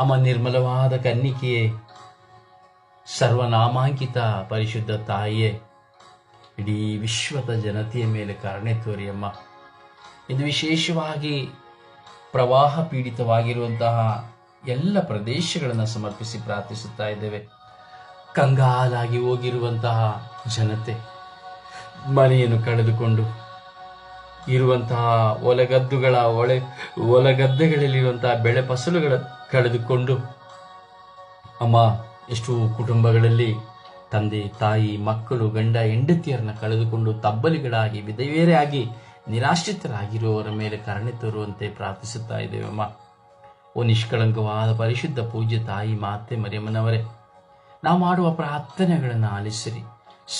ಅಮ್ಮ ನಿರ್ಮಲವಾದ ಕನ್ನಿಕೆಯೇ, ಸರ್ವನಾಮಾಂಕಿತ ಪರಿಶುದ್ಧ ತಾಯಿಯೇ, ಇಡೀ ವಿಶ್ವದ ಜನತೆಯ ಮೇಲೆ ಕರುಣೆ ತೋರಿ ಇದು ವಿಶೇಷವಾಗಿ ಪ್ರವಾಹ ಪೀಡಿತವಾಗಿರುವಂತಹ ಎಲ್ಲ ಪ್ರದೇಶಗಳನ್ನು ಸಮರ್ಪಿಸಿ ಪ್ರಾರ್ಥಿಸುತ್ತಾ ಇದ್ದೇವೆ. ಕಂಗಾಲಾಗಿ ಹೋಗಿರುವಂತಹ ಜನತೆ, ಮನೆಯನ್ನು ಕಳೆದುಕೊಂಡು ಇರುವಂತಹ ಒಲಗದ್ದುಗಳ ಒಳೆ, ಒಲಗದ್ದೆಗಳಲ್ಲಿರುವಂತಹ ಬೆಳೆ ಫಸಲುಗಳ ಕಳೆದುಕೊಂಡು, ಅಮ್ಮ, ಎಷ್ಟು ಕುಟುಂಬಗಳಲ್ಲಿ ತಂದೆ, ತಾಯಿ, ಮಕ್ಕಳು, ಗಂಡ, ಹೆಂಡತಿಯರನ್ನು ಕಳೆದುಕೊಂಡು ತಬ್ಬಲಿಗಳಾಗಿ ವಿಧವೇರೆಯಾಗಿ ನಿರಾಶ್ರಿತರಾಗಿರುವವರ ಮೇಲೆ ಕರುಣೆ ತೋರುವಂತೆ ಪ್ರಾರ್ಥಿಸುತ್ತಾ ಇದ್ದೇವೆ, ಅಮ್ಮ. ಓ ನಿಷ್ಕಳಂಕವಾದ ಪರಿಶುದ್ಧ ಪೂಜ್ಯ ತಾಯಿ, ಮಾತೆ, ಮರಿಯಮ್ಮನವರೇ, ನಾವು ಮಾಡುವ ಪ್ರಾರ್ಥನೆಗಳನ್ನು ಆಲಿಸಿರಿ.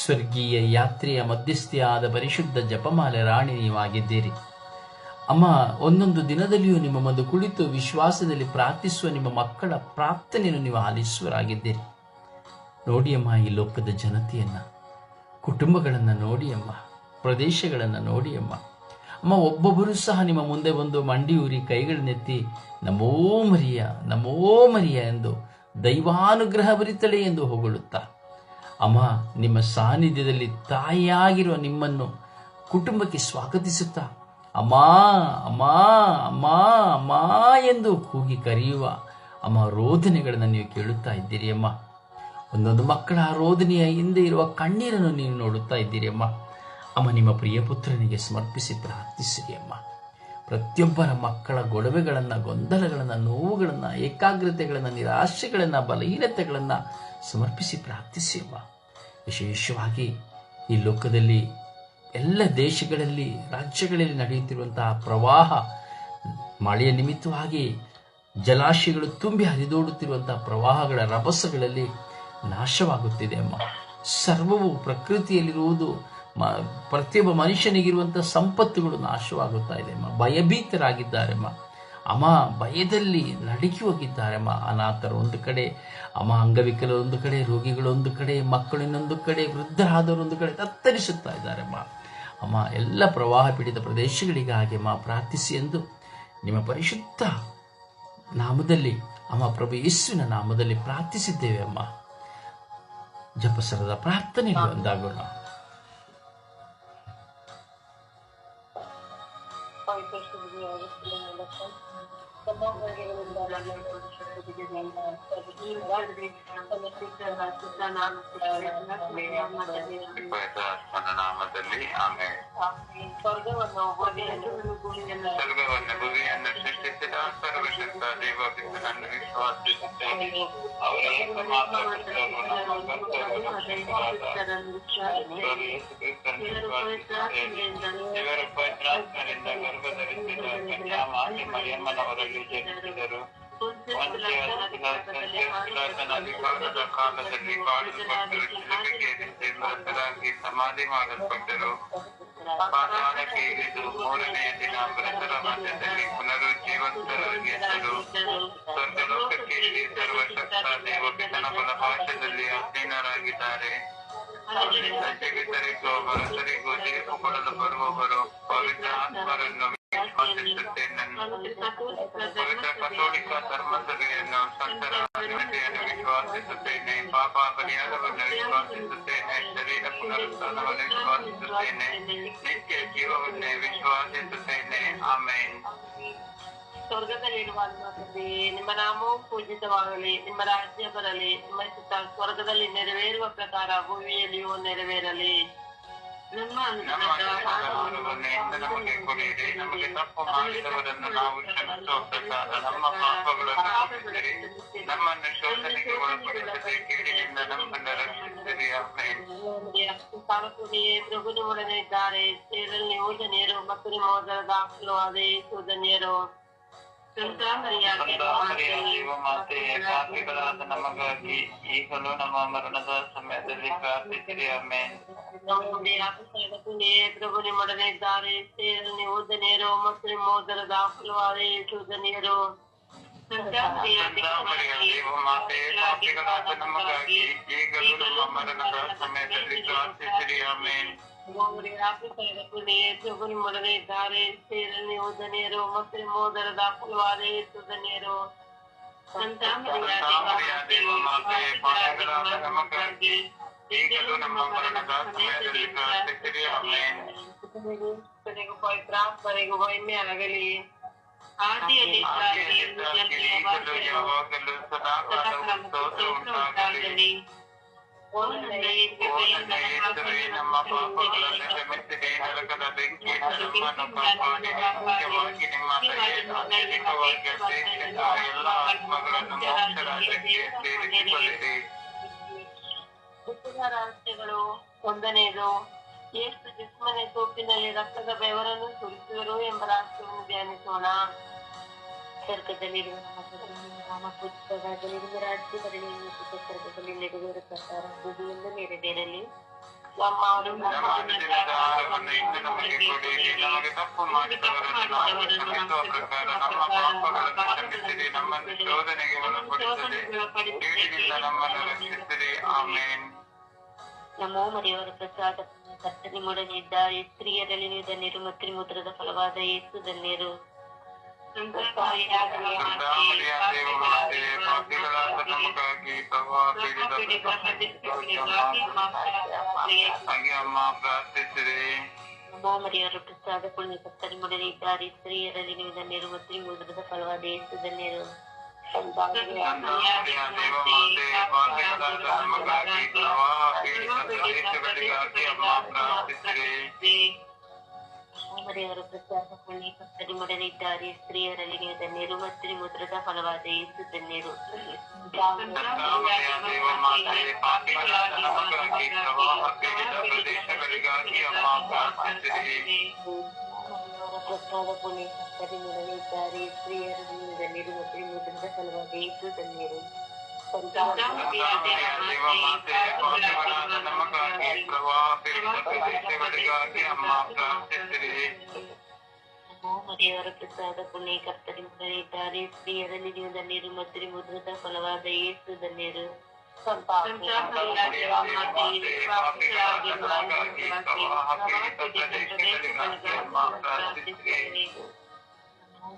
ಸ್ವರ್ಗೀಯ ಯಾತ್ರೆಯ ಮಧ್ಯಸ್ಥಿಯಾದ ಪರಿಶುದ್ಧ ಜಪಮಾಲೆ ರಾಣಿ, ನೀವಾಗಿದ್ದೀರಿ. ಅಮ್ಮ, ಒಂದೊಂದು ದಿನದಲ್ಲಿಯೂ ನಿಮ್ಮ ಮುಂದೆ ಕುಳಿತು ವಿಶ್ವಾಸದಲ್ಲಿ ಪ್ರಾರ್ಥಿಸುವ ನಿಮ್ಮ ಮಕ್ಕಳ ಪ್ರಾರ್ಥನೆಯನ್ನು ನೀವು ಆಲಿಸುವರಾಗಿದ್ದೀರಿ ನೋಡಿ ಅಮ್ಮ, ಈ ಲೋಕದ ಜನತೆಯನ್ನು, ಕುಟುಂಬಗಳನ್ನು ನೋಡಿ ಅಮ್ಮ, ಪ್ರದೇಶಗಳನ್ನು ನೋಡಿ ಅಮ್ಮ. ಒಬ್ಬೊಬ್ಬರು ಸಹ ನಿಮ್ಮ ಮುಂದೆ ಬಂದು ಮಂಡಿ ಊರಿ ಕೈಗಳನ್ನೆತ್ತಿ ನಮೋ ಮರಿಯ ನಮೋ ಮರಿಯ ಎಂದು ದೈವಾನುಗ್ರಹ ಬರಿತಳೆ ಎಂದು ಹೊಗಳುತ್ತಾ. ಅಮ್ಮ, ನಿಮ್ಮ ಸಾನ್ನಿಧ್ಯದಲ್ಲಿ ತಾಯಿಯಾಗಿರುವ ನಿಮ್ಮನ್ನು ಕುಟುಂಬಕ್ಕೆ ಸ್ವಾಗತಿಸುತ್ತಾ ಅಮ್ಮ ಅಮ್ಮ ಅಮ್ಮ ಅಮ್ಮ ಎಂದು ಕೂಗಿ ಕರೆಯುವ ಅಮ್ಮ ರೋಧನೆಗಳನ್ನು ನೀವು ಕೇಳುತ್ತಾ ಇದ್ದೀರಿ ಅಮ್ಮ. ಒಂದೊಂದು ಮಕ್ಕಳ ಆ ರೋದನೆಯ ಹಿಂದೆ ಇರುವ ಕಣ್ಣೀರನ್ನು ನೀವು ನೋಡುತ್ತಾ ಇದ್ದೀರಿ ಅಮ್ಮ. ಅಮ್ಮ, ನಿಮ್ಮ ಪ್ರಿಯ ಪುತ್ರನಿಗೆ ಸಮರ್ಪಿಸಿ ಪ್ರಾರ್ಥಿಸಿರಿ ಅಮ್ಮ. ಪ್ರತಿಯೊಬ್ಬರ ಮಕ್ಕಳ ಗೊಡವೆಗಳನ್ನು, ಗೊಂದಲಗಳನ್ನು, ನೋವುಗಳನ್ನು, ಏಕಾಗ್ರತೆಗಳನ್ನು, ನಿರಾಶೆಗಳನ್ನು, ಬಲಹೀನತೆಗಳನ್ನು ಸಮರ್ಪಿಸಿ ಪ್ರಾರ್ಥಿಸಿ ಅಮ್ಮ. ವಿಶೇಷವಾಗಿ ಈ ಲೋಕದಲ್ಲಿ ಎಲ್ಲ ದೇಶಗಳಲ್ಲಿ, ರಾಜ್ಯಗಳಲ್ಲಿ ನಡೆಯುತ್ತಿರುವಂತಹ ಪ್ರವಾಹ, ಮಳೆಯ ನಿಮಿತ್ತವಾಗಿ ಜಲಾಶಯಗಳು ತುಂಬಿ ಹರಿದೋಡುತ್ತಿರುವಂತಹ ಪ್ರವಾಹಗಳ ರಭಸಗಳಲ್ಲಿ ನಾಶವಾಗುತ್ತಿದೆ ಅಮ್ಮ. ಸರ್ವವು ಪ್ರಕೃತಿಯಲ್ಲಿರುವುದು, ಮ, ಪ್ರತಿಯೊಬ್ಬ ಮನುಷ್ಯನಿಗಿರುವಂಥ ಸಂಪತ್ತುಗಳು ನಾಶವಾಗುತ್ತಾ ಇದೆ ಅಮ್ಮ. ಭಯಭೀತರಾಗಿದ್ದಾರೆ ಅಮ್ಮ ಅಮ್ಮ ಭಯದಲ್ಲಿ ನಡುಕಿ ಹೋಗಿದ್ದಾರೆ ಅಮ್ಮ ಅನಾಥರು ಒಂದು ಕಡೆ, ಅಮ್ಮ ಅಂಗವಿಕಲರೊಂದು ಕಡೆ ರೋಗಿಗಳೊಂದು ಕಡೆ ಮಕ್ಕಳಿನೊಂದು ಕಡೆ ವೃದ್ಧರಾದವರೊಂದು ಕಡೆ ತತ್ತರಿಸುತ್ತಾ ಇದ್ದಾರೆ ಅಮ್ಮ ಅಮ್ಮ, ಎಲ್ಲ ಪ್ರವಾಹ ಪೀಡಿತ ಪ್ರದೇಶಗಳಿಗಾಗಿ ಅಮ್ಮ ಪ್ರಾರ್ಥಿಸಿ ಎಂದು ನಿಮ್ಮ ಪರಿಶುದ್ಧ ನಾಮದಲ್ಲಿ, ಅಮ್ಮ ಪ್ರಭು ಯೇಸುವಿನ ನಾಮದಲ್ಲಿ ಪ್ರಾರ್ಥಿಸಿದ್ದೇವೆ ಅಮ್ಮ. ಜಪಸರದ ಪ್ರಾರ್ಥನೆಗೆ ಒಂದಾಗೋಣ ಆತ್ಮನ ನಾಮದಲ್ಲಿ ಆಮೇಲೆ ಸ್ವರ್ಗವನ್ನು ಭೂಮಿಯನ್ನು ಭೂಮಿಯನ್ನು ಸ್ವರ್ಗವನ್ನು ಭೂಮಿಯನ್ನು ಸೃಷ್ಟಿಸಿದ ಸರ್ವಶಕ್ತ ದೇವ ಪಿತನನ್ನು ವಿಶ್ವಾಸಿಸುತ್ತೇನೆ ಅವರ ಏಕಮಾತ್ರ ಪುತ್ರನು ನಮ್ಮ ಕರ್ತವ್ಯ ರಕ್ಷಕರಾದ ದೇವರು ಯೇಸು ಕ್ರಿಸ್ತನನ್ನು ವಿಶ್ವಾಸಿಸುತ್ತೇನೆ ದೇವರ ಪವಿತ್ರಾತ್ಮರಿಂದ ಗರ್ಭಧರಿಸಿದ ಕನ್ಯಾಮಾತೆ ಮರಿಯಮ್ಮನವರಲ್ಲಿ ಜನಿಸಿದರು ಅಧಿಕಾರದ ಕಾಲದಲ್ಲಿ ಕಾಡಲ್ಪಟ್ಟರು ಶಿಲುಬೆಗೆ ಮೃತರಾಗಿ ಸಮಾಧಿ ಮಾಡಲ್ಪಟ್ಟರು ಪಾತಾಳಕ್ಕೆ ಇಳಿದು ಮೂರನೆಯ ದಿನ ಮೃತರ ಮಧ್ಯದಲ್ಲಿ ಪುನರುಜ್ಜೀವಂತರಾಗಿ ಎದ್ದರು ಸ್ವರ್ಗಲೋಕಕ್ಕೆ ಇಳಿ ಸರ್ವಶಕ್ತ ದೇವಪಿತನ ಬಲಭಾಷದಲ್ಲಿ ಅಧೀನರಾಗಿದ್ದಾರೆ ಅವರಿಂದ ಜಗತ್ತರಿಗೂ ಮನುಷ್ಯರಿಗೂ ತೀರ್ಪು ಕೊಡಲು ಬರುವವರು ಪವಿತ್ರ ಆತ್ಮರನ್ನು ವಿಶ್ವಾಸಿಸುತ್ತೇನೆ ಪವಿತ್ರ ಕಥೋಲಿಕ ಧರ್ಮಸಭೆಯನ್ನು ಸಂತರ ಅಧಿಪತಿಯನ್ನು ವಿಶ್ವಾಸಿಸುತ್ತೇನೆ ಪಾಪ ಪರಿಹಾರವನ್ನು ವಿಶ್ವಾಸಿಸುತ್ತೇನೆ ಶರೀರ ಪುನರುತ್ಥಾನವನ್ನು ವಿಶ್ವಾಸಿಸುತ್ತೇನೆ ನಿತ್ಯ ಜೀವವನ್ನೇ ವಿಶ್ವಾಸಿಸುತ್ತೇನೆ ಆಮೇನ್ ಸ್ವರ್ಗದಲ್ಲಿರುವ ನಿಮ್ಮ ತಂದೆ ನಿಮ್ಮ ನಾಮವು ಪೂಜಿತವಾಗಲಿ ನಿಮ್ಮ ರಾಜ್ಯ ಬರಲಿ ನಿಮ್ಮ ಚಿತ್ತ ಸ್ವರ್ಗದಲ್ಲಿ ನೆರವೇರುವ ಪ್ರಕಾರ ಭೂಮಿಯಲ್ಲಿಯೂ ನೆರವೇರಲಿ ನಮ್ಮ ನಮ್ಮ ಆಹಾರವನ್ನು ಇಂದು ನಮಗೆ ಕೊಡಿರಿ ನಮಗೆ ತಪ್ಪು ಮಾಡಿದವರನ್ನು ನಾವು ಕ್ಷಮಿಸುವ ಪ್ರಕಾರ ನಮ್ಮ ಪಾಪಗಳನ್ನು ಕ್ಷಮಿಸಿರಿ ನಮ್ಮನ್ನು ಶೋಧನೆಗೆ ಒಳಪಡಿಸದೆ ಕೇಳಿನಿಂದ ನಮ್ಮನ್ನು ರಕ್ಷಿಸಿರಿ ಆಮೇನ್ ಪಾಲಕರಿಗೆ ಪ್ರಭುನಿವೊಡನೆ ಇದ್ದಾರೆ ಸೇರಲ್ ನೀವು ಧನ್ಯರು ಮತ್ತು ನಿಮ್ಮ ಮೊದಲದ ಆಶೀರ್ವಾದ ಯೇಸು ಈಗಲೂ ನಮ್ಮ ಮರಣದ ಸಮಯದಲ್ಲಿ ಪ್ರಾರ್ಥಿಸಿರಿ ಆಮೇನ್ ಪ್ರಭು ನಿಮ್ಮೊಡನೆ ಇದ್ದಾರೆ ಸೇರಲ್ ನೀವು ಧನ್ಯರು ಮತ್ತು ನಿಮ್ಮ ಮೊದಲದ ಆಶೀರ್ವಾದ ಯೇಸು ಧನ್ಯರು ಸಂತಾಮರಿಯ ಜೀವಮಾತೆಯೇ ಪಾಪಿಗಳಾದ ನಮಗಾಗಿ ಈಗಲೂ ನಮ್ಮ ಮರಣದ ಸಮಯದಲ್ಲಿ ಪ್ರಾರ್ಥಿಸಿರಿ ಆಮೇನ್ ಪ್ರಭು ನಿಮ್ಮೊಡನೆ ಇದ್ದಾರೆ ಸೇರಲ್ ನೀವು ಧನ್ಯರು ಮತ್ತು ನಿಮ್ಮ ಮೊದಲದ ಆಶೀರ್ವಾದ ಯೇಸು ಧನ್ಯರು ಸಂತ ಸಂತಾಮರಿಯ ದೇವಮಾತೆ ಪಾಪಗಳಾದ ನಮಗಾಗಿ ಈಗಲೂ ನಮ್ಮ ಮರಣದ ಸಮಯದಲ್ಲಿ ಪ್ರಾರ್ಥಿಸಿರಿ ಆಮೇನ್ ಕೊನೆಗೂ ಪವಿತ್ರಾತ್ಮರಿಗೂ ಮಹಿಮೆ ಆಗಲಿ ಆದಿಯಲ್ಲಿ ಆದಿಯಲ್ಲಿದ್ದಾಗಿ ಈಗಲೂ ಯಾವಾಗಲೂ ಸದಾಕಾಲವೂ ಸ್ತೋತ್ರ ಉಂಟಾಗಲಿ ಯೇಸುವೇ ನಮ್ಮ ಪಾಪಗಳನ್ನು ಅಪೇಕ್ಷಿಸುವ ಎಲ್ಲ ಆತ್ಮಗಳನ್ನು ಮೋಕ್ಷ ರಾಜ್ಯಕ್ಕೆ ಒಂದನೆಯದು ಎಷ್ಟು ಜಿಸ್ಮನೆ ಸೋಪಿನಲ್ಲಿ ರಕ್ತದ ಬೆವರನ್ನು ಸುರಿಸಿದರು ಎಂಬ ರಹಸ್ಯವನ್ನು ಧ್ಯಾನಿಸೋಣ. ಸ್ವರ್ಗದಲ್ಲಿರುವ ನಮ್ಮ ತಂದೆಯೇ, ನಾಮ ಪೂಜಿತವಾಗಲಿ ನಿಮ್ಮ ರಾಜ್ಯ ಬರಲಿ ಸ್ವರ್ಗದಲ್ಲಿ ನೆರವೇರ ಪ್ರಕಾರ ಭೂಮಿಯನ್ನು ನೆರವೇರಲಿ. ನಮ್ಮ ತಪ್ಪು ಮಾಡಿದವರನ್ನು ನಮ್ಮನ್ನು ಶೋಧನೆಗೆ ಒಳಪಡಿಸದೆ ನಮ್ಮನ್ನು ಆಮೇನ್. ನಮೋ ಮರಿಯವರ ಪ್ರಸಾದ ಕರ್ತನೆ ಮೂಡಲಿದ್ದಾರೆ ಸ್ತ್ರೀಯರಲ್ಲಿ ಧನ್ಯರು ಮತ್ತು ಮುದ್ರದ ಫಲವಾದ ಏಸು ಧನ್ಯರು. ಸಂತಾಮರಿಯ ದೇವಮಾತೆ ಪಾಪಿಗಳಾದ ನಮಗಾಗಿ ಪ್ರವಾಹ ಪೀಡಿತ ಹಾಗೆ ಅಮ್ಮ ಪ್ರಾರ್ಥಿಸಿರಿ ನಮೋ ಮರಿಯವರ ಪ್ರಸಾದ ಪುಣ್ಯ ಕರ್ತನೆ ಮೂಡಲಿದ್ದಾರೆ ಸ್ತ್ರೀಯರಲ್ಲಿ ನೀವು ಧನ್ಯರು ಮತ್ತು ಮುದ್ರದ ಫಲವಾದ ಯೇಸು ಧನ್ಯರು ಸಂತಾಮರಿಯ ಮರಿಯವರ ಪ್ರಸಾದ ಪುಣ್ಯ ಕರ್ತನೆ ಮೂಡಲಿದ್ದಾರೆ ಸ್ತ್ರೀಯರಲ್ಲಿ ನೀವು ಧನ್ಯರು ಮತ್ತು ಮುದ್ರದ ಫಲವಾದ ಯೇಸು ಧನ್ಯರು ಸಂತಾಮರಿಯ ದೇವಮಾತೆ ಪಾಪಿಗಳಾದ ನಮಗಾಗಿ ಪ್ರವಾಹ ಪೀಡಿತ ಪ್ರದೇಶಗಳಿಗಾಗಿ ಅಮ್ಮ ಪ್ರಾರ್ಥಿಸಿರಿ ಅವರ ಪ್ರಸಾದ ಪುಣ್ಯ ಕರ್ತನೆ ಮೂಡಲಿದ್ದಾರೆ ಸ್ತ್ರೀಯರಲ್ಲಿ ನೀವು ಧನ್ಯರು ಮತ್ತು ಮುದ್ರದ ಫಲವಾದ ಯೇಸು ಧನ್ಯರು ಸಂತಾಮರಿಯ ದೇವಮಾತೆ ಪಾಪಿಗಳಾದ ನಮಗಾಗಿ ಪ್ರವಾಹ ಪೀಡಿತ ಪ್ರದೇಶಗಳಿಗಾಗಿ ಅಮ್ಮ ಪ್ರಾರ್ಥಿಸಿರಿ ಮರಿಯವರ ಪ್ರಸಾದ ಪುಣ್ಯ ಕರ್ತನೆ ಮೂಡಲಿದ್ದಾರೆ ಸ್ತ್ರೀಯರಲ್ಲಿ ನೀವು ಧನ್ಯರು ಮತ್ತು ಮುದ್ರದ ಫಲವಾದ ಯೇಸು ಧನ್ಯರು ಸಂತಾಮರಿಯ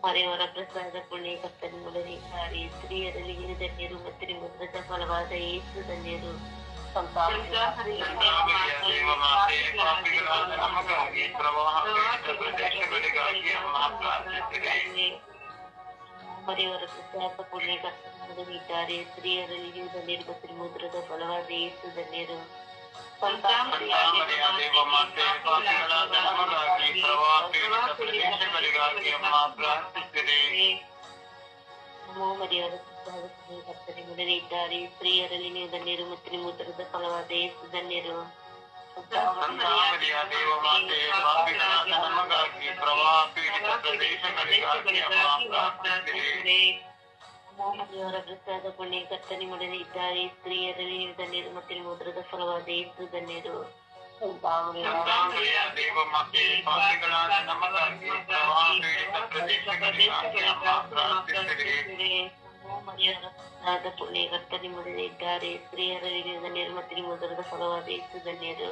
ಮರೆಯವರ ಪ್ರಸಾದ ಪುಣ್ಯ ಕರ್ತನೆ ಮೂಡಲಿದ್ದಾರೆ ಸ್ತ್ರೀಯರಲ್ಲಿ ನೀವು ಧನ್ಯರು ಮತ್ತು ಮುದ್ರದ ಫಲವಾದ ಯೇಸು ಧನ್ಯರು ಸಂತಾಮರಿಯ ದೇವಮಾತೆ ಪಾಪಿಗಳಾದ ನಮಗಾಗಿ ಪ್ರವಾಹ ಪೀಡಿತ ಪ್ರದೇಶಗಳಿಗಾಗಿ ಅಮ್ಮ ಪ್ರಾರ್ಥಿಸಿರಿ ಮರೆಯವರ ಪ್ರಸಾದ ಪುಣ್ಯ ಕರ್ತನೆ ಮೂಡಲಿದ್ದಾರೆ ಸ್ತ್ರೀಯರಲ್ಲಿ ನೀವು ಧನ್ಯರು ಮತ್ತು ಮುದ್ರದ ಫಲವಾದ ಯೇಸು ಧನ್ಯರು ಸಂತಾಮರಿಯ ದೇವಮಾತೆ ಪಾಪಿಗಳಾದ ನಮಗಾಗಿ ಪ್ರವಾಹ ಪೀಡಿತ ಪ್ರದೇಶಗಳಿಗಾಗಿ ಅಮ್ಮ ಪ್ರಾರ್ಥಿಸಿರಿ ನಮೋ ಮರಿಯವರ ಪ್ರಸಾದ ಪುಣ್ಯ ಕರ್ತನೆ ಮೂಡಲಿದ್ದಾರೆ ಸ್ತ್ರೀಯರಲ್ಲಿ ನೀವು ಧನ್ಯರು ಮತ್ತು ಮುದ್ರದ ಫಲವಾದ ಯೇಸು ಧನ್ಯರು ಸಂತಾಮರಿಯ ದೇವಮಾತೆ ಪಾಪಿಗಳಾದ ನಮಗಾಗಿ ಪ್ರವಾಹ ಪೀಡಿತ ಪ್ರದೇಶಗಳಿಗಾಗಿ ಅಮ್ಮ ಪ್ರಾರ್ಥಿಸಿರಿ ಮೋಹನಿಯವರ ಪ್ರಸಾದ ಪುಣ್ಯ ಕರ್ತನೆ ಮಾಡಲಿದ್ದಾರೆ ಸ್ತ್ರೀಯರಲ್ಲಿ ನೀವು ಧನ್ಯರು ಮತ್ತು ಮುದ್ರದ ಫಲವಾದ ಯೇಸು ಧನ್ಯರು ಸಂತಾಮರಿಯ ದೇವಮಾತೆ ಪಾಪಿಗಳಾದ ನಮಗಾಗಿ ಪ್ರವಾಹ ಪೀಡಿತ ಪ್ರದೇಶಗಳಿಗಾಗಿ ಅಮ್ಮ ಪ್ರಾರ್ಥಿಸಿರಿ ಮರಿಯವರ ಪ್ರಸಾದ ಪುಣ್ಯ ಕರ್ತನೆ ಮಾಡಲಿದ್ದಾರೆ ಸ್ತ್ರೀಯರಲ್ಲಿ ನೀವು ಧನ್ಯರು ಮತ್ತು ಮುದ್ರದ ಫಲವಾದ ಯೇಸು ಧನ್ಯರು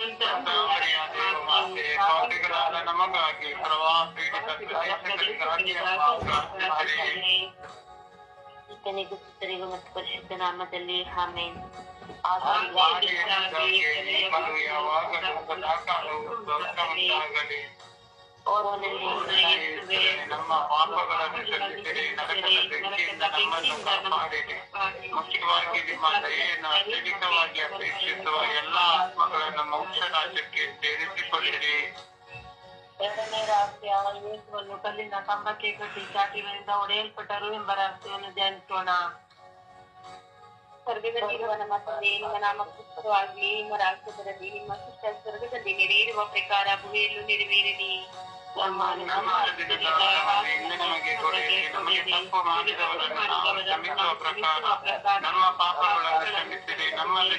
ಸಂತಾಮರಿಯ ದೇವಮಾತೆ ಪಾಪಿಗಳಾದ ನಮಗಾಗಿ ಪ್ರವಾಹ ಪೀಡಿತ ಪ್ರದೇಶಗಳಿಗಾಗಿ ಅಮ್ಮ ಪ್ರಾರ್ಥಿಸಿರಿ ಈತನಿಗೂ ಸುತ್ತರಿಗೂ ಮತ್ತು ಪರಿಶುದ್ಧ ನಾಮದಲ್ಲಿ ಆಮೇನ್ ಆದಿಯಲ್ಲಿದ್ದಾಗಿ ಈಗಲೂ ಯಾವಾಗಲೂ ಸದಾಕಾಲವೂ ಸ್ತೋತ್ರ ಉಂಟಾಗಲಿ ನಮ್ಮ ಪಾಪಗಳನ್ನು ಕ್ಷಮಿಸಿರಿ ಮುಖ್ಯವಾಗಿ ನಿಮ್ಮ ದಯೆಯನ್ನು ಅತ್ಯಧಿಕವಾಗಿ ಅಪೇಕ್ಷಿಸುವ ಎಲ್ಲಾ ಆತ್ಮಗಳನ್ನು ಮೋಕ್ಷ ರಾಜ್ಯಕ್ಕೆ ಸೇರಿಸಿಕೊಳ್ಳಿರಿ ಎರಡನೇ ರಹಸ್ಯ ಯೇಸುವನ್ನು ಕಲ್ಲಿನ ಕಂಬಕ್ಕೆ ಕಟ್ಟಿ ಚಾಟಿಗಳಿಂದ ಒಡೆಯಲ್ಪಟ್ಟರು ಎಂಬ ರಹಸ್ಯವನ್ನು ಧ್ಯಾನಿಸೋಣ ಸ್ವರ್ಗದಲ್ಲಿರುವ ನಮ್ಮ ತಂದೆ ನಿಮ್ಮ ನಾಮ ಪುಸ್ತಕವಾಗಲಿ ನಿಮ್ಮ ಬರಲಿ ನಿಮ್ಮ ಶಿಷ್ಟ ಸ್ವರ್ಗದಲ್ಲಿ ನೆರವೇರುವ ಪ್ರಕಾರ ಭೂಮಿಯಲ್ಲೂ ನೆರವೇರಲಿ ನಮಗೆ ಕೊಡಿರಿ ನಮಗೆ ತಪ್ಪು ಮಾಡಿದವರನ್ನು ನಾವು ನಮ್ಮ ಪಾಪಗಳನ್ನು ಕ್ಷಮಿಸಿರಿ ನಮ್ಮಲ್ಲಿ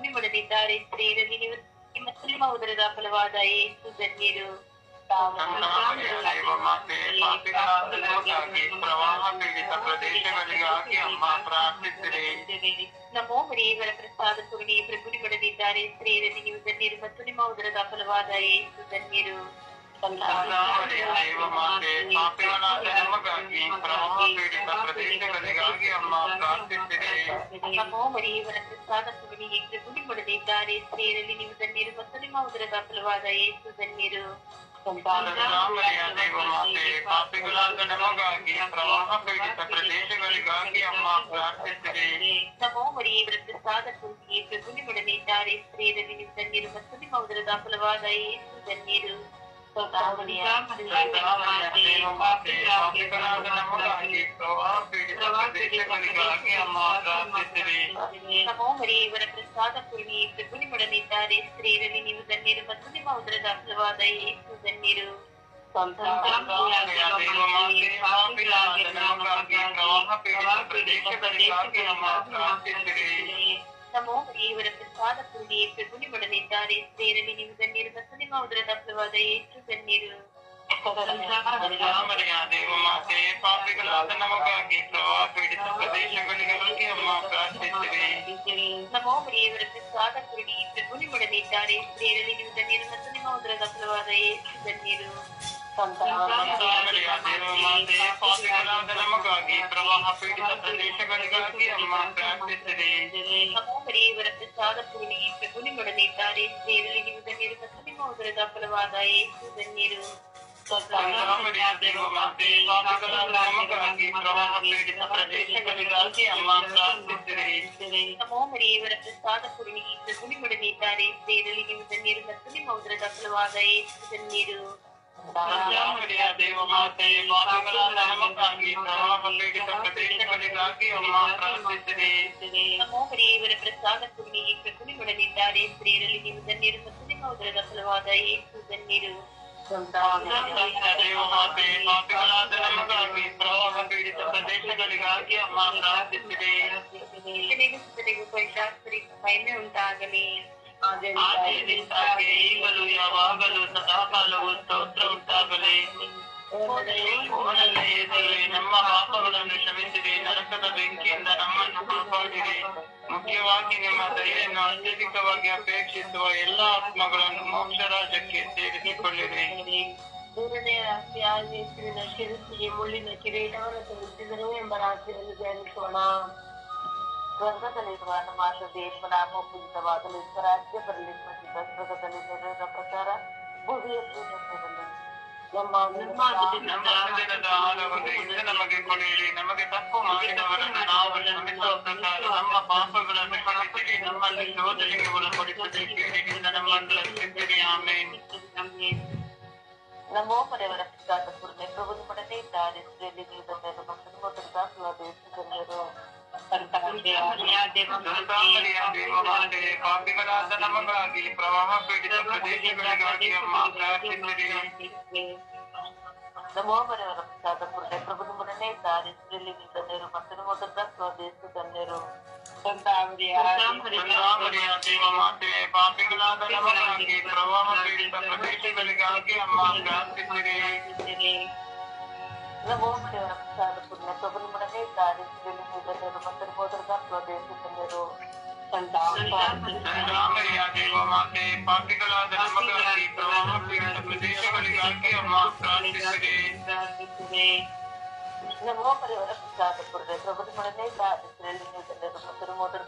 ನಿಮ್ಮೊಡನಿದ್ದಾರೆ ಸ್ತ್ರೀಯರಲ್ಲಿ ನೀವು ನಿಮ್ಮ ನಿಮ್ಮ ಉದರದ ಫಲವಾದ ಧನ್ಯರು ಸಂತಾಮರಿಯ ದೇವ ಮಾತೆ ಪಾಪಿಗಳಾದ ನಮಗಾಗಿ ಪ್ರವಾಹ ಪೀಡಿತ ಪ್ರದೇಶಗಳಿಗಾಗಿ ಅಮ್ಮ ಪ್ರಾರ್ಥಿಸಿರಿ ನಮೋ ಮರಿಯವರ ಪ್ರಸಾದ ಪೂರ್ಣಿ ಪ್ರಭುನಿ ಪಡೆದಿದ್ದಾರೆ ಸ್ತ್ರೀಯರಲ್ಲಿ ನೀವು ಧನ್ಯರು ಮತ್ತು ನಿಮ್ಮ ಉದರದ ಫಲವಾದ ಯೇಸು ಧನ್ಯರು ಸಂತಾಮರಿಯ ದೇವ ಮಾತೆ ಪಾಪಿಗಳಾದ ನಮಗಾಗಿ ಪ್ರವಾಹ ಪೀಡಿತ ಪ್ರದೇಶಗಳಿಗಾಗಿ ಅಮ್ಮ ಪ್ರಾರ್ಥಿಸಿರಿ ನಮೋ ಮರಿಯವರ ಪ್ರಸಾದ ಪೂರ್ಣಿ ಪ್ರಭುನಿ ಪಡೆದಿದ್ದಾರೆ ಸ್ತ್ರೀಯರಲ್ಲಿ ನೀವು ಧನ್ಯರು ಮತ್ತು ನಿಮ್ಮ ಉದರದ ಫಲವಾದ ಯೇಸು ಧನ್ಯರು ಸಂತಾಮರಿಯ ದೇವ ಮಾತೆ ಪಾಪಿಗಳಾದ ನಮಗಾಗಿ ಪ್ರವಾಹ ಪೀಡಿತ ಪ್ರದೇಶಗಳಿಗಾಗಿ ಅಮ್ಮ ಪ್ರಾರ್ಥಿಸಿರಿ ನಮೋ ಮರಿಯವರ ಪ್ರಸಾದ ಪೂರ್ಣಿ ಪ್ರಭುನಿ ಪಡೆದಿದ್ದಾರೆ ಸ್ತ್ರೀಯರಲ್ಲಿ ನೀವು ಧನ್ಯರು ಮತ್ತು ನಿಮ್ಮ ಉದರದ ಫಲವಾದ ಯೇಸು ಧನ್ಯರು ಸಂತಾಮರಿಯ ದೇವ ಮಾತೆ ಪಾಪಿಗಳಾದ ನಮಗಾಗಿ ಪ್ರವಾಹ ಪೀಡಿತ ಪ್ರದೇಶಗಳಿಗಾಗಿ ಅಮ್ಮ ಪ್ರಾರ್ಥಿಸಿರಿ ನಮೋ ಮರಿಯವರ ಪ್ರಸಾದ ಪೂರ್ಣಿ ಪ್ರಭುನಿ ಪಡೆದಿದ್ದಾರೆ ಸ್ತ್ರೀಯರಲ್ಲಿ ನೀವು ಧನ್ಯರು ಮತ್ತು ನಿಮ್ಮ ಉದರದ ಫಲವಾದ ಯೇಸು ಧನ್ಯರು ಸಂತಾಮರಿಯ ದೇವ ಮಾತೆ ಪಾಪಿಗಳಾದ ನಮಗಾಗಿ ಪ್ರವಾಹ ಪೀಡಿತ ಪ್ರದೇಶಗಳಿಗಾಗಿ ಅಮ್ಮ ಪ್ರಾರ್ಥಿಸಿರಿ ನಮೋ ಮರಿಯವರ ಪ್ರಸಾದ ಪೂರ್ಣಿ ಪ್ರಭುನಿ ಪಡೆದಿದ್ದಾರೆ ಸ್ತ್ರೀಯರಲ್ಲಿ ನೀವು ಧನ್ಯರು ಮತ್ತು ನಿಮ್ಮ ಉದರದ ಫಲವಾದ ಯೇಸು ಧನ್ಯರು ಸಂತಾಮರಿಯ ದೇವ ಮಾತೆ ಪಾಪಿಗಳಾದ ನಮಗಾಗಿ ಪ್ರವಾಹ ಪೀಡಿತ ಪ್ರದೇಶಗಳಿಗಾಗಿ ಅಮ್ಮ ಪ್ರಾರ್ಥಿಸಿರಿ ನಮೋ ಮರಿಯವರ ಪ್ರಸಾದ ಪೂರ್ಣಿ ಪ್ರಭುನಿ ಪಡೆದಿದ್ದಾರೆ ಸ್ತ್ರೀಯರಲ್ಲಿ ನೀವು ಧನ್ಯರು ಮತ್ತು ನಿಮ್ಮ ಉದರದ ಫಲವಾದ ಯೇಸು ಧನ್ಯರು ಸಂತಾಮರಿಯ ದೇವ ಮಾತೆ ಪಾಪಿಗಳಾದ ನಮಗಾಗಿ ಪ್ರವಾಹ ಪೀಡಿತ ಪ್ರದೇಶಗಳಿಗಾಗಿ ಅಮ್ಮ ಪ್ರಾರ್ಥಿಸಿರಿ ನಮೋ ಮರಿಯವರ ಪ್ರಸಾದ ಪೂರ್ಣಿ ಪ್ರಭುನಿ ಪಡೆದಿದ್ದಾರೆ ಸ್ತ್ರೀಯರಲ್ಲಿ ನೀವು ಧನ್ಯರು ಮತ್ತು ನಿಮ್ಮ ಉದರದ ಫಲವಾದ ಯೇಸು ಧನ್ಯರು ಸಂತಾಮರಿಯ ದೇವ ಮಾತೆ ಪಾಪಿಗಳಾದ ನಮಗಾಗಿ ಪ್ರವಾಹ ಪೀಡಿತ ಪ್ರದೇಶಗಳಿಗಾಗಿ ಅಮ್ಮ ಪ್ರಾರ್ಥಿಸಿರಿ ನಮೋ ಮರಿಯವರ ಪ್ರಸಾದ ಪೂರ್ಣಿ ಪ್ರಭುನಿ ಪಡೆದಿದ್ದಾರೆ ಸ್ತ್ರೀಯರಲ್ಲಿ ನೀವು ಧನ್ಯರು ಮತ್ತು ನಿಮ್ಮ ಉದರದ ಫಲವಾದ ಯೇಸು ಧನ್ಯರು ಸಂತಾಮರಿಯ ದೇವ ಮಾತೆ ಪಾಪಿಗಳಾದ ನಮಗಾಗಿ ಪ್ರವಾಹ ಪೀಡಿತ ಪ್ರದೇಶಗಳಿಗಾಗಿ ಅಮ್ಮ ಪ್ರಾರ್ಥಿಸಿರಿ ನಮೋ ಮರಿಯವರ ಪ್ರಸಾದ ಪೂರ್ಣಿ ಪ್ರಭುನಿ ಪಡೆದಿದ್ದಾರೆ ಸ್ತ್ರೀಯರಲ್ಲಿ ನೀವು ಧನ್ಯರು ಮತ್ತು ನಿಮ್ಮ ಉದರದ ಫಲವಾದ ಯೇಸು ಧನ್ಯರು ಸಂತಾಮರಿಯ ದೇವ ಮಾತೆ ಪಾಪಿಗಳಾದ ನಮಗಾಗಿ ಪ್ರವಾಹ ಪೀಡಿತ ಪ್ರದೇಶಗಳಿಗಾಗಿ ಅಮ್ಮ ಪ್ರಾರ್ಥಿಸಿರಿ ಇತನಿಗೂ ಸುತನಿಗೂ ಪೈಶಾಸ್ತ್ರಿಕ ಮಹಿಮೆ ಉಂಟಾಗಲಿ ಆದಿಯಿಂದಾಗಿ ಈಗಲೂ ಯಾವಾಗಲೂ ಸದಾಕಾಲವು ಸ್ತೋತ್ರ ಉಂಟಾಗಲಿ. ನಮ್ಮ ಪಾಪಗಳನ್ನು ಕ್ಷಮಿಸಿರಿ, ನರಕದ ಬೆಂಕಿಯಿಂದ ನಮ್ಮನ್ನು ಕಾಪಾಡಿರಿ. ಮುಖ್ಯವಾಗಿ ನಿಮ್ಮ ದಯೆಯನ್ನು ಅತ್ಯಧಿಕವಾಗಿ ಅಪೇಕ್ಷಿಸುವ ಎಲ್ಲಾ ಆತ್ಮಗಳನ್ನು ಮೋಕ್ಷ ರಾಜ್ಯಕ್ಕೆ ಸೇರಿಸಿಕೊಳ್ಳಿರಿ. ಮೂರನೇ ರಾತ್ರಿ ಯೇಸುವಿನ ಶಿರಸ್ಸಿಗೆ ಮುಳ್ಳಿನ ಕಿರೀಟವನ್ನು ತೋರಿಸಿದರು ಎಂಬ ರಾತ್ರಿಯಲ್ಲಿ ಧ್ಯಾನಿಸೋಣ. ಸ್ವರ್ಗದಲ್ಲಿರುವ ನಮ್ಮ ದೇಶದ ನಾಮ ಪೂಜಿತವಾಗಲು ರಾಜ್ಯ ಬರಲಿ ಮತ್ತು ಸ್ವರ್ಗದಲ್ಲಿ ನೆರವೇರಿದ ಪ್ರಕಾರ ಭೂಮಿಯ ಸೂರ್ಯದಲ್ಲಿ ನಮ್ಮ ನಮ್ಮ ಅನುದಿನದ ಆಹಾರವನ್ನು ಇಂದು ನಮಗೆ ಕೊಡಿರಿ ನಮಗೆ ತಪ್ಪು ಮಾಡಿದವರನ್ನು ನಾವು ಕ್ಷಮಿಸುವ ಪ್ರಕಾರ ನಮ್ಮ ಪಾಪಗಳನ್ನು ಕ್ಷಮಿಸಿರಿ ನಮ್ಮಲ್ಲಿ ಶೋಧನೆಗೆ ಒಳಪಡಿಸಬೇಕಿರಿಂದ ನಮ್ಮನ್ನು ರಕ್ಷಿಸಿರಿ ಆಮೇಲೆ ನಮೋ ಪಡೆಯವರ ಪಿತಾದ ಪೂರ್ಣೆ ಪ್ರಭುದು ಪಡದೆ ಇದ್ದಾರೆ ಸ್ತ್ರೀಯಲ್ಲಿ ನೀವು ಧನ್ಯರು ಮತ್ತು ಮೊದಲು ದಾಖಲಾದ ಧನ್ಯರು ಸಂತಾಮರಿಯ ದೇವಮಾತೆ ಪಾಪಿಗಳಾದ ನಮಗಾಗಿ ಪ್ರವಾಹ ಪೀಡಿತ ಪ್ರದೇಶಗಳಿಗಾಗಿ ಅಮ್ಮ ಪ್ರಾರ್ಥಿಸಿರಿ ನಮೋ ಪಡೆಯವರ ಪಿತಾದ ಪೂರ್ಣೆ ಪ್ರಭುದು ಪಡದೆ ಇದ್ದಾರೆ ಸ್ತ್ರೀಯಲ್ಲಿ ನೀವು ಧನ್ಯರು ಮತ್ತು ಮೊದಲು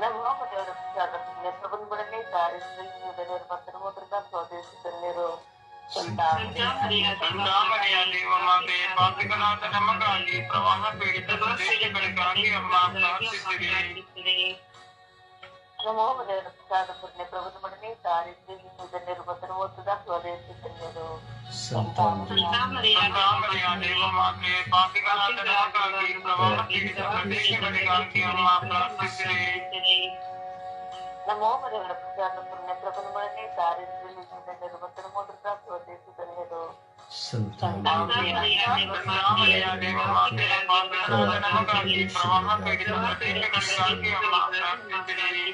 ದಾಖಲಾದ ಧನ್ಯರು ಸಂತಾಮರಿಯ ದೇವಮಾತೆ ಪಾಪಿಗಳಾದ ನಮಗಾಗಿ ಪ್ರವಾಹ ಪೀಡಿತ ಪ್ರದೇಶಗಳಿಗಾಗಿ ಅಮ್ಮ ಪ್ರಾರ್ಥಿಸಿರಿ ನಮೋ ಪಡೆಯವರ ಪಿತಾದ ಪೂರ್ಣೆ ಪ್ರಭುದು ಪಡದೆ ಇದ್ದಾರೆ ಸ್ತ್ರೀಯಲ್ಲಿ ನೀವು ಧನ್ಯರು ಮತ್ತು ಮೊದಲು ದಾಖಲಾದ ಧನ್ಯರು ಸಂತಾಮರಿಯ ದೇವಮಾತೆ ಪಾಪಿಗಳಾದ ನಮಗಾಗಿ ಪ್ರವಾಹ ಪೀಡಿತ ಪ್ರದೇಶಗಳಿಗಾಗಿ ಅಮ್ಮ ಪ್ರಾರ್ಥಿಸಿರಿ ನಮೋ ಪಡೆಯವರ ಪಿತಾದ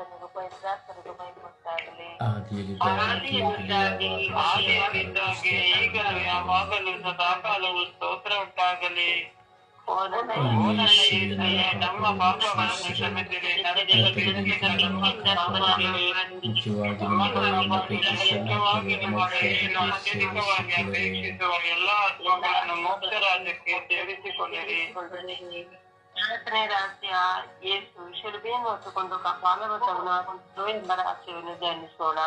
ಅಪೇಕ್ಷಿಸುವ ಎಲ್ಲಾ ಆತ್ಮಗಳನ್ನು ಮುಕ್ತ ರಾಜ್ಯಕ್ಕೆ ಸೇರಿಸಿಕೊಳ್ಳಿರಿ ನಾಲ್ಕನೇ ರಹಸ್ಯ ಯೇಸು ಶಿಲುಬೆಯನ್ನು ಹೊತ್ತುಕೊಂಡು ಕಾಲವತವನ್ನು ಎಂಬ ರಹಸ್ಯವನ್ನು ಧ್ಯಾನಿಸೋಣ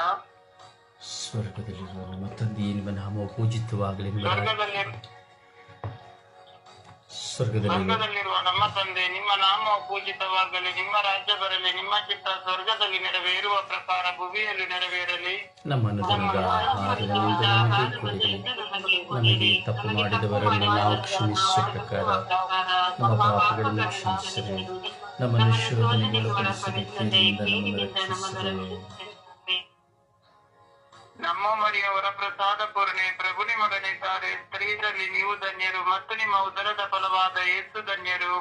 ಸ್ವರ್ಗದಲ್ಲಿರುವ ನಮ್ಮ ತಂದೆಯೇ ನಿಮ್ಮ ನಾಮವು ಪೂಜಿತವಾಗಲಿ ನಿಮ್ಮ ರಾಜ್ಯ- ಸ್ವರ್ಗದಲ್ಲಿ ಸ್ವರ್ಗದಲ್ಲಿರುವ ನಮ್ಮ ತಂದೆ ನಿಮ್ಮ ನಾಮ ಪೂಜಿತವಾಗಲಿ ನಿಮ್ಮ ರಾಜ್ಯ ಬರಲಿ ನಿಮ್ಮ ಚಿತ್ತ ಸ್ವರ್ಗದಲ್ಲಿ ನೆರವೇರುವ ಪ್ರಕಾರ ಭೂಮಿಯಲ್ಲಿ ನೆರವೇರಲಿ. ನಮ್ಮ ಅನ್ನದಾನದ ಆಹಾರವನ್ನು ಇಂದು ನಮಗೆ ತಪ್ಪು ಮಾಡಿದವರನ್ನು ನಾವು ಕ್ಷಮಿಸುವ ಪ್ರಕಾರ ನಮ್ಮ ಪಾಪಗಳನ್ನು ಕ್ಷಮಿಸಿರಿ. ನಮ್ಮನ್ನು ಶೋಧನೆಗೆ ಒಳಪಡಿಸದೆ ಕೀಡಿನಿಂದ ನಮ್ಮನ್ನು ರಕ್ಷಿಸಿರಿ. ನಮ್ಮ ಮರಿಯವರ ಪ್ರಸಾದ ಪೂರ್ಣೆ ಪ್ರಭು ಸಾರೆ. ಸ್ತ್ರೀಯರಲ್ಲಿ ನೀವು ಧನ್ಯರು ಮತ್ತು ನಿಮ್ಮ ಉದರದ ಫಲವಾದ ಯೇಸು ಧನ್ಯರು.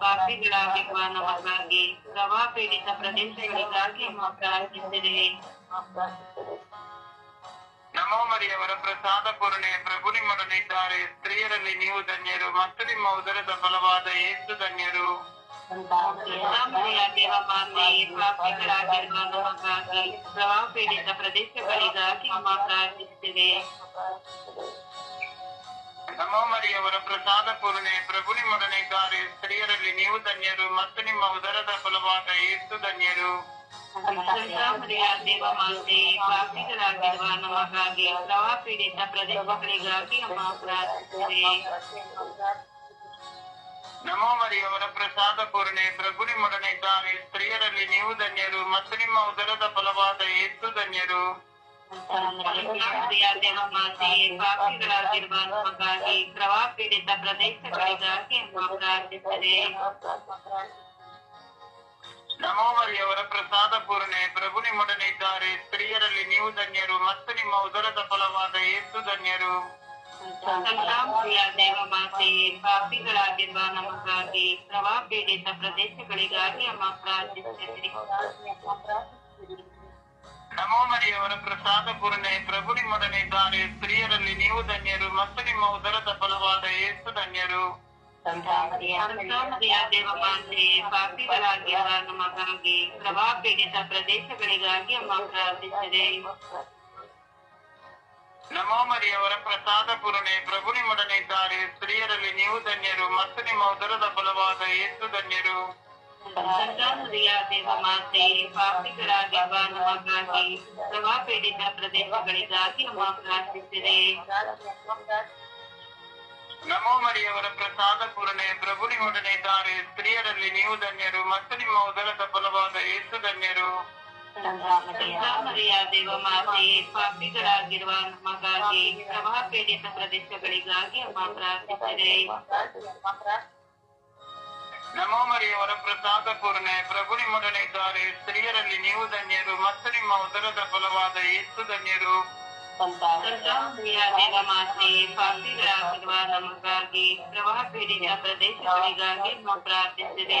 ಪಾಪಿಗಳಾಗಿರುವ ನಮಗಾಗಿ ಪ್ರವಾಹ ಪೀಡಿತ ಪ್ರದೇಶಗಳಿಗಾಗಿ ಪ್ರಾರ್ಥಿಸಿದೆ ನಮೋ ಮರಿಯವರ ಪ್ರಸಾದ ಪೂರ್ಣೆ ಪ್ರಭು ನಿಮ್ಮೊಡನಿದ್ದಾರೆ ಸ್ತ್ರೀಯರಲ್ಲಿ ನೀವು ಧನ್ಯರು ಮತ್ತು ನಿಮ್ಮ ಉದರದ ಫಲವಾದ ಯೇಸು ಧನ್ಯರು. ಸಂತಾಮರಿಯ ದೇವಮಾತೆ ಪಾಪಿಗಳಾಗಿರುವ ನಮಗಾಗಿ ಪ್ರವಾಹ ಪೀಡಿತ ಪ್ರದೇಶಗಳಿಗಾಗಿ ಅಮ್ಮ ಪ್ರಾರ್ಥಿಸಿರಿ ನಮೋ ಮರಿಯವರ ಪ್ರಸಾದ ಪೂರ್ಣೆ ಪ್ರಭು ನಿಮ್ಮೊಡನಿದ್ದಾರೆ ಸ್ತ್ರೀಯರಲ್ಲಿ ನೀವು ಧನ್ಯರು ಮತ್ತು ನಿಮ್ಮ ಉದರದ ಫಲವಾದ ಯೇಸು ಧನ್ಯರು ಸಂತಾಮರಿಯ ದೇವಮಾತೆ ಪಾಪಿಗಳಾಗಿರುವ ನಮಗಾಗಿ ಪ್ರವಾಹ ಪೀಡಿತ ಪ್ರದೇಶಗಳಿಗಾಗಿ ಅಮ್ಮ ಪ್ರಾರ್ಥಿಸಿರಿ ನಮೋ ಮರಿಯವರ ಪ್ರಸಾದ ಪೂರ್ಣೆ ಪ್ರಭು ನಿಮ್ಮೊಡನಿದ್ದಾರೆ ಸ್ತ್ರೀಯರಲ್ಲಿ ನೀವು ಧನ್ಯರು ಮತ್ತು ನಿಮ್ಮ ಉದರದ ಫಲವಾದ ಏಸು ಧನ್ಯರು. ಪಾಪಿಗಳಾಗಿರುವ ನಮಗಾಗಿ ಪ್ರವಾಹ ಪೀಡಿತ ಪ್ರದೇಶಗಳಿಗಾಗಿ ಅಮ್ಮ ನಮೋ ಮರಿಯವರ ಪ್ರಸಾದ ಪೂರ್ಣೆ ಪ್ರಭು ನಿಮ್ಮೊಡನಿದ್ದಾರೆ ಸ್ತ್ರೀಯರಲ್ಲಿ ನೀವು ಧನ್ಯರು ಮತ್ತು ನಿಮ್ಮ ಉದರದ ಫಲವಾದ ಏಸು ಧನ್ಯರು. ಸಂತಾಮರಿಯ ದೇವಮಾತೆ ಪಾಪಿಗಳಾಗಿರುವ ನಮಗಾಗಿ ಪ್ರವಾಹ ಪೀಡಿತ ಪ್ರದೇಶಗಳಿಗಾಗಿ ಅಮ್ಮ ಪ್ರಾರ್ಥಿಸಿರಿ ನಮೋ ಮರಿಯವರ ಪ್ರಸಾದ ಪೂರ್ಣೆ ಪ್ರಭು ನಿಮ್ಮೊಡನಿದ್ದಾರೆ ಸ್ತ್ರೀಯರಲ್ಲಿ ನೀವು ಧನ್ಯರು ಮತ್ತು ನಿಮ್ಮ ಉದರದ ಫಲವಾದ ಯೇಸು ಧನ್ಯರು ಸಂತಾಮರಿಯ ದೇವಮಾತೆ ಪಾಪಿಗಳಾಗಿರುವ ನಮಗಾಗಿ ಪ್ರವಾಹ ಪೀಡಿತ ಪ್ರದೇಶಗಳಿಗಾಗಿ ಅಮ್ಮ ಪ್ರಾರ್ಥಿಸಿರಿ ನಮೋ ಮರಿಯವರ ಪ್ರಸಾದ ಪೂರಣೆ ಪ್ರಭು ನಿಮ್ಮೊಡನಿದ್ದಾರೆ ಸ್ತ್ರೀಯರಲ್ಲಿ ನೀವು ಧನ್ಯರು ಮತ್ತು ನಿಮ್ಮ ಉದರದ ಬಲವಾದ ಏಸು ಧನ್ಯರು. ಸಂತಾಮರಿಯ ದೇವಮಾತೆ ಪಾಪಿಗಳಾಗಿರುವ ನಮಗಾಗಿ ಪ್ರವಾಹ ಪೀಡಿತ ಪ್ರದೇಶಗಳಿಗಾಗಿ ಅಮ್ಮ ಪ್ರಾರ್ಥಿಸಿರಿ. ನಮೋ ಮರಿಯವರ ಪ್ರಸಾದ ಪೂರಣೆ ಪ್ರಭು ನಿಮ್ಮೊಡನಿದ್ದಾರೆ ಸ್ತ್ರೀಯರಲ್ಲಿ ನೀವು ಧನ್ಯರು ಮತ್ತು ನಿಮ್ಮ ಉದರದ ಬಲವಾದ ಏಸು ಧನ್ಯರು. ಸಂತಾಮರಿಯ ದೇವಮಾತೆ ಪಾಪಿಗಳಾಗಿರುವ ನಮಗಾಗಿ ಪ್ರವಾಹ ಪೀಡಿತ ಪ್ರದೇಶಗಳಿಗಾಗಿ ಅಮ್ಮ ಪ್ರಾರ್ಥಿಸಿರಿ ನಮೋ ಮರಿಯವರ ಪ್ರಸಾದ ಪೂರ್ಣೆ ಪ್ರಭು ನಿಮ್ಮೊಡನಿದ್ದಾರೆ ಸ್ತ್ರೀಯರಲ್ಲಿ ನೀವು ಧನ್ಯರು ಮತ್ತು ನಿಮ್ಮ ಉದರದ ಫಲವಾದ ಏಸು ಧನ್ಯರು. ಸಂತಾಮರಿಯ ದೇವಮಾತೆ ಪಾಪಿಗಳಾಗಿರುವ ನಮಗಾಗಿ ಪ್ರವಾಹ ಪೀಡಿತ ಪ್ರದೇಶಗಳಿಗಾಗಿ ಅಮ್ಮ ಪ್ರಾರ್ಥಿಸಿರಿ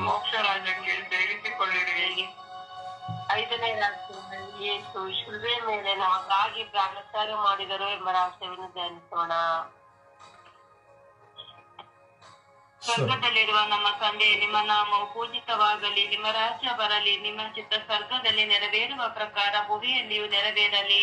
ಮೋಕ್ಷ ರಾಜ್ಯಕ್ಕೆ ಸೇರಿಸಿಕೊಳ್ಳಿರಿ ಐದನೇ ರಾಷ್ಟ್ರದಲ್ಲಿ ಯೇಸು ಶಿಲ್ಬೆ ಮೇಲೆ ನಮಗಾಗಿ ಪ್ರಾಣತ್ಯಾಗ ಮಾಡಿದರು ಎಂಬ ರಹಸ್ಯವನ್ನು ಧ್ಯಾನಿಸೋಣ. ಸ್ವರ್ಗದಲ್ಲಿರುವ ನಮ್ಮ ತಂದೆ ನಿಮ್ಮ ನಾಮವು ಪೂಜಿತವಾಗಲಿ ನಿಮ್ಮ ರಾಜ್ಯ ಬರಲಿ ನಿಮ್ಮ ಚಿತ್ತ ಸ್ವರ್ಗದಲ್ಲಿ ನೆರವೇರುವ ಪ್ರಕಾರ ಭೂಮಿಯಲ್ಲಿಯೂ ನೆರವೇರಲಿ.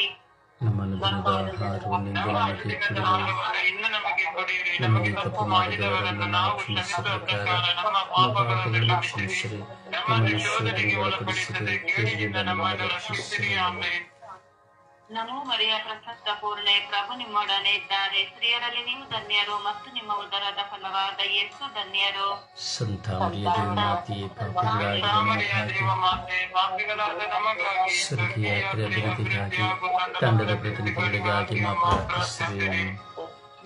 ಇನ್ನು ನಮಗೆ ಕೊಡಿರಿ ನಮಗೆ ತಪ್ಪು ಮಾಡಿದವರನ್ನು ನಾವು ಕ್ಷಮಿಸುವ ಪ್ರಕಾರ ನಮ್ಮ ಪಾಪಗಳನ್ನು ಕ್ಷಮಿಸಿರಿ ನಮ್ಮನ್ನು ಶೋಧನೆಗೆ ಒಳಪಡಿಸದೆ ಕೇಳಿನಿಂದ ನಮ್ಮನ್ನು ರಕ್ಷಿಸಿರಿ ಆಮೇಲೆ ನಮೋ ಮರಿಯ ಪ್ರಸಕ್ತ ಪೂರ್ಣೆ ಪ್ರಭು ನಿಮ್ಮೊಡನೆ ಇದ್ದಾರೆ. ಸ್ತ್ರೀಯರಲ್ಲಿ ನೀವು ಧನ್ಯರು ಮತ್ತು ನಿಮ್ಮ ಉದರದ ಫಲವಾದ ಯೇಸು ಧನ್ಯರು. ಸಂತ ಮಾತೆ ತಂಡದ ಪ್ರತಿನಿಧಿಗಳಿಗಾಗಿ ಮಾತ್ರ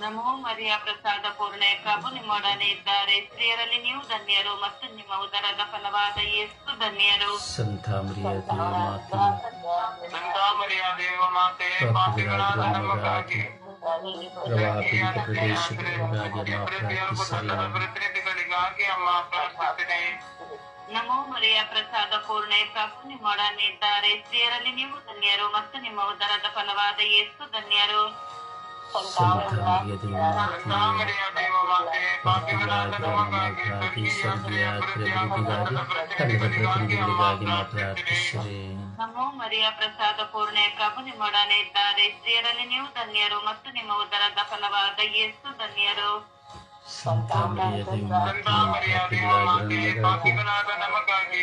ನಮೋ ಮರಿಯಾ ಪ್ರಸಾದ ಪೂರ್ಣೆ ಪ್ರಭು ನಿಮ್ಮೊಡನೆ ಇದ್ದಾರೆ. ಸ್ತ್ರೀಯರಲ್ಲಿ ನೀವು ಧನ್ಯರು ಮತ್ತು ನಿಮ್ಮ ಉದರದ ಫಲವಾದ ಯೇಸು ಧನ್ಯರು. ಸಂತ ಮರಿಯ ದೇವ ಮಾತೆ. ಪಾಪಿಗಳಾದ ನಮಗಾಗಿ ಪ್ರವಾಹ ಪೀಡಿತ ಪ್ರದೇಶಗಳಿಗಾಗಿ ಅಮ್ಮ ಪ್ರಾರ್ಥಿಸಿದೆ ನಮೋ ಮರಿಯ ಪ್ರಸಾದ ಪೂರ್ಣೆ ಪ್ರಭು ನಿಮ್ಮೊಡನೆ ಇದ್ದಾರೆ. ಸ್ತ್ರೀಯರಲ್ಲಿ ನೀವು ಧನ್ಯರು ಮತ್ತು ನಿಮ್ಮ ಉದರದ ಫಲವಾದ ಯೇಸು ಧನ್ಯರು. ಸಂತ ಮರಿಯ ದೇವಮಾತೆಯೇ ಸಂತಾಮರಿಯ ದೇವ ಮಾತೆ ಪಾಪಿಗಳಾದ ನಮಗಾಗಿ ನಮಗಾಗಿ ಸ್ವರ್ಗೀಯ ಪ್ರತಿನಿಧಿಗಾಗಿ ತಂಡದ ಪ್ರತಿನಿಧಿಗಳಿಗಾಗಿ ಮಾ ಪ್ರಾರ್ಥಿಸಿರಿ ನಮೋ ಮರಿಯ ಪ್ರಸಾದ ಪೂರ್ಣೆ ಪ್ರಭು ನಿಮ್ಮೊಡನೆ ಇದ್ದಾರೆ ಸ್ತ್ರೀಯರಲ್ಲಿ ನೀವು ಧನ್ಯರು ಮತ್ತು ನಿಮ್ಮ ಉದರದ ಫಲವಾದ ಯೇಸು ಧನ್ಯರು ಸಂತ ಮರಿಯ ದೇವಮಾತೆಯೇ ಸಂತಾಮರಿಯ ದೇವ ಮಾತೆ ಪಾಪಿಗಳಾಗಿರುವ ನಮಗಾಗಿ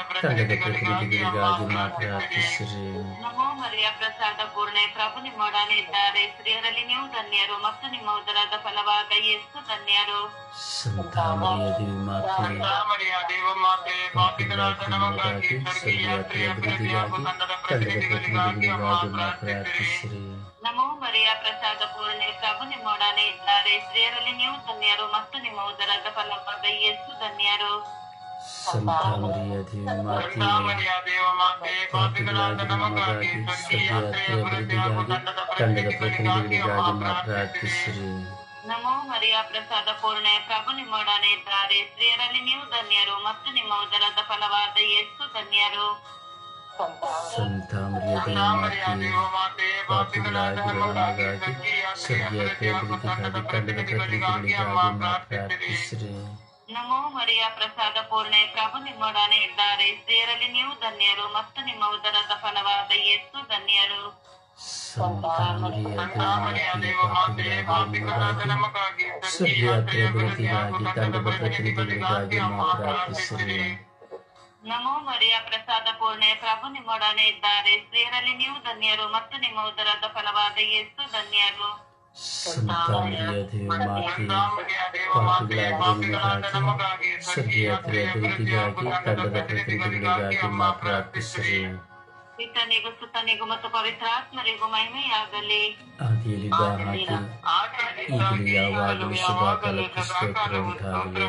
ತಂಡದ ನಮೋ ಮರಿಯ ಪ್ರಸಾದ ಪೂರ್ಣೆ ಪ್ರಭು ನಿಮ್ಮೊಡನೆ ಇದ್ದಾರೆ. ಸ್ತ್ರೀಯರಲ್ಲಿ ನೀವು ಧನ್ಯರು ಮತ್ತು ನಿಮ್ಮ ಉದರದ ಫಲವಾದ ಯೇಸು ಧನ್ಯರು. ಸಂತ ಮರಿಯ ದೇವಿ ಮಾತೆ ಪಾಪಿಗಳಾದ ನಮಗಾಗಿ ಸ್ವರ್ಗೀಯ ಅಭಿವೃದ್ಧಿಯಾಗು ತಂಡದ ಪ್ರತಿನಿಧಿಗಳಿಗಾಗಿ ಅಮ್ಮ ಪ್ರಾರ್ಥಿಸಿರಿ ನಮೋ ಮರಿಯ ಪ್ರಸಾದ ಪೂರ್ಣೆ ಪ್ರಭು ನಿಮ್ಮೊಡನೆ ಇದ್ದಾರೆ. ಸ್ತ್ರೀಯರಲ್ಲಿ ನೀವು ಧನ್ಯರು ಮತ್ತು ನಿಮ್ಮ ಉದರದ ಫಲವಾದ ಯೇಸು ಧನ್ಯರು. ಸಂತ ಮರಿಯ ದೇವಮಾತೆಯೇ ಸಂತಾಮರಿಯ ದೇವ ಮಾತೆ ಪಾಪಿಗಳಾದ ನಮಗಾಗಿ ಸ್ವರ್ಗೀಯ ಅಭಿವೃದ್ಧಿಯಾಗು ತಂಡದ ಪ್ರತಿನಿಧಿಗಳಿಗಾಗಿ ಅಮ್ಮ ಪ್ರಾರ್ಥಿಸಿರಿ ನಮೋ ಮರಿಯ ಪ್ರಸಾದ ಪೂರ್ಣೆ ಪ್ರಭು ನಿಮ್ಮೊಡನೆ ಇದ್ದಾರೆ ಸ್ತ್ರೀಯರಲ್ಲಿ ನೀವು ಧನ್ಯರು ಮತ್ತು ನಿಮ್ಮ ಉದರದ ಫಲವಾದ ಯೇಸು ಧನ್ಯರು ಸಂತ ಮರಿಯ ಸಂತಾಮರಿಯ ದೇವಮಾತೆಯೇ ದೇವ ಮಾತೆ ಪಾಪಿಗಳಾದ ಪಾಪಿಗಳಾಗಿರುವ ನಮಗಾಗಿ ನಮಗಾಗಿ ಸ್ವರ್ಗೀಯ ಸ್ವರ್ಗೀಯ ಅಭಿವೃದ್ಧಿಯಾಗು ತಂಡದ ಪ್ರತಿನಿಧಿಗಾಗಿ ತಂಡದ ಪ್ರತಿನಿಧಿಗಳಿಗಾಗಿ ಅಮ್ಮ ಪ್ರತಿನಿಧಿಗಳಿಗಾಗಿ ಮಾ ಪ್ರಾರ್ಥಿಸಿರಿ ಪ್ರಾರ್ಥಿಸಿರಿ ನಮೋ ಮರಿಯ ಪ್ರಸಾದ ಪೂರ್ಣೆ ಪ್ರಭು ನಿಮ್ಮೊಡನೆ ಇದ್ದಾರೆ. ಸ್ತ್ರೀಯರಲ್ಲಿ ನೀವು ಧನ್ಯರು ಮತ್ತು ನಿಮ್ಮ ಉದರದ ಫಲವಾದ ಯೇಸು ಧನ್ಯರು. ನಮೋ ಮರಿಯ ಪ್ರಸಾದ ಪೂರ್ಣೆ ಪ್ರಭು ನಿಮ್ಮೊಡನೆ ಇದ್ದಾರೆ. ಸ್ತ್ರೀಯರಲ್ಲಿ ನೀವು ಧನ್ಯರು ಮತ್ತು ನಿಮ್ಮ ಉದರದ ಫಲವಾದ ಯೇಸು ಧನ್ಯರು. ಸಂತ ಮರಿಯ ದೇವಮಾತೆಯೇ ಸಂತಾಮರಿಯ ದೇವ ಮಾತೆ ಪಾಪಿಗಳಾದ ಪಾಪಿಗಳಾಗಿರುವ ನಮಗಾಗಿ ಸ್ವರ್ಗೀಯ ಅಭಿವೃದ್ಧಿಗಾಗಿ ತಂಡದ ಪ್ರತಿನಿಧಿಗಳಿಗಾಗಿ ಮಾ ಪ್ರಾರ್ಥಿಸಿರಿ ಪಿತನಿಗೂ ಸುತನಿಗೂ ಮತ್ತು ಪವಿತ್ರಾತ್ಮರಿಗೂ ಮಹಿಮೆಯಾಗಲಿ ಆದಿಯಲ್ಲಿದ್ದ ಹಾಗೆ ಈಗಲೂ ಯಾವಾಗಲೂ ಸದಾಕಾಲಕ್ಕೂ ಸ್ತೋತ್ರ ಉಂಟಾಗಲಿ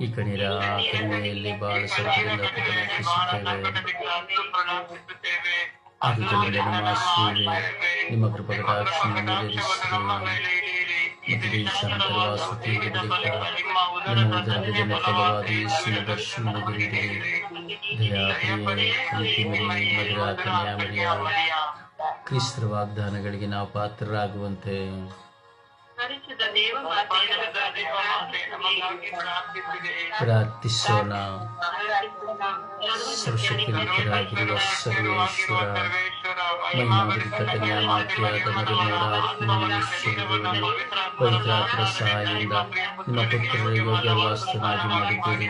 ಈ ಕಣಿರ ಕಣಿವೆಯಲ್ಲಿ ಬಹಳ ಸ್ವಲ್ಪದಿಂದ ಪ್ರಾರ್ಥಿಸುತ್ತೇವೆ ಆದುದರಿಂದ ನಮ್ಮ ಆಶ್ರಯವೇ ನಿಮ್ಮ ಕೃಪಕಟಾಕ್ಷವನ್ನು ಮಧುರಾಕನ್ಯ ಮರಿಯ. ಕ್ರಿಸ್ತರ ವಾಗ್ದಾನಗಳಿಗೆ ನಾವು ಪಾತ್ರರಾಗುವಂತೆ. प्राप्ति सोना सर्वेश्वरा ಮಹಿಮಾವಿತ ಕನ್ಯಾಮಾತೆಯಾದ ಮರಿಮೇರಾತ್ಮೀಶ್ವರನೇ ಪವಿತ್ರಾತ್ಮ ಸಹಾಯದಿಂದ ನಿಮ್ಮ ಪುತ್ರರ ಯೋಗ್ಯವಾಸ್ತನಾಗಿ ಮಾಡಿದ್ದೀರಿ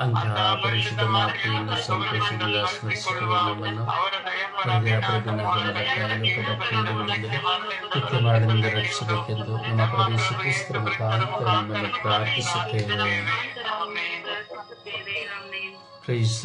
ಅಂತಹ ಪರಿಶುದ್ಧ ಮಾತೆಯನ್ನು ಸಂತೋಷದಿಂದ ಸ್ಮರಿಸಿರುವ ನಮ್ಮನ್ನು ಮರಣದಿಂದ ರಕ್ಷಿಸಬೇಕೆಂದು ನಮ್ಮ ಪ್ರವೇಶ ಕ್ರಿಸ್ತರ ಮುಖಾಂತರ ನಿಮ್ಮನ್ನು ಪ್ರಾರ್ಥಿಸುತ್ತೇವೆ. Praise